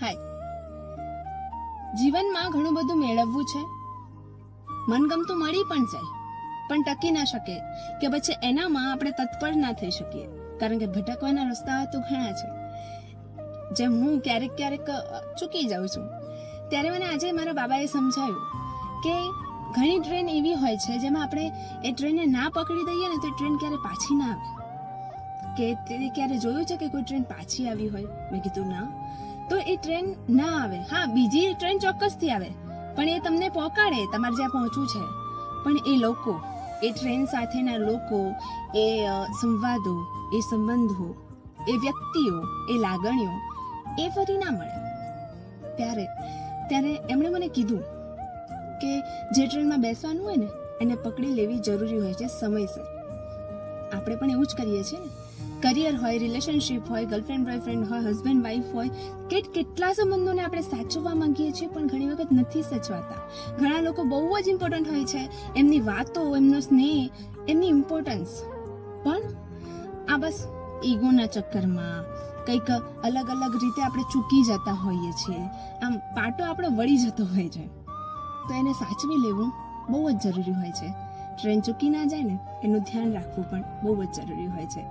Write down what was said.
હાય. જીવનમાં ઘણું બધું મેળવવું છે. મનગમતું મળી પણ જાય, પણ ટકી ના શકે કે પછી એનામાં આપણે તત્પર ના થઈ શકીએ. કારણ કે ભટકવાના રસ્તા તો ઘણા છે. જેમ હું ક્યારેક ક્યારેક ચૂકી જાઉં છું. ત્યારે મને આજે મારા બાબાએ સમજાવ્યું કે ઘણી ટ્રેન એવી હોય છે જેમાં આપણે એ ટ્રેનને ના પકડી દઈએ ને તો ટ્રેન ક્યારે પાછી ના આવે. કે તે ક્યારે જોયું છે કે કોઈ ટ્રેન પાછી આવી હોય? મેં કીધું, ના. તો એ ટ્રેન ના આવે. હા, બીજી ટ્રેન ચોક્કસથી આવે. પણ એ તમને પહોંચાડે તમારે જ્યાં પહોંચવું છે. પણ એ લોકો, એ ટ્રેન સાથેના લોકો, એ સંવાદો, એ સંબંધો, એ વ્યક્તિઓ, એ લાગણીઓ, એ ફરી ના મળે. ત્યારે ત્યારે એમણે મને કીધું કે જે ટ્રેનમાં બેસવાનું હોય ને, એને પકડી લેવી જરૂરી હોય છે સમયસર. આપણે પણ એવું જ કરીએ છીએ ને. કરિયર હોય, રિલેશનશિપ હોય, ગર્લફ્રેન્ડ, બોયફ્રેન્ડ હોય, હસબન્ડ, વાઈફ હોય કે કેટલા સંબંધોને આપણે સાચવવા માંગીએ છીએ પણ ઘણી વખત નથી સચવાતા. ઘણા લોકો બહુ જ ઇમ્પોર્ટન્ટ હોય છે. એમની વાતો, એમનો સ્નેહ, એમની ઇમ્પોર્ટન્સ પણ આ બસ ઈગોના ચક્કરમાં કંઈક અલગ અલગ રીતે આપણે ચૂકી જતા હોઈએ છીએ. આમ પાટો આપણો વળી જતો હોય છે. તો એને સાચવી લેવું બહુ જ જરૂરી હોય છે. ટ્રેન ચૂકી ના જાય ને, એનું ધ્યાન રાખવું પણ બહુ જ જરૂરી હોય છે.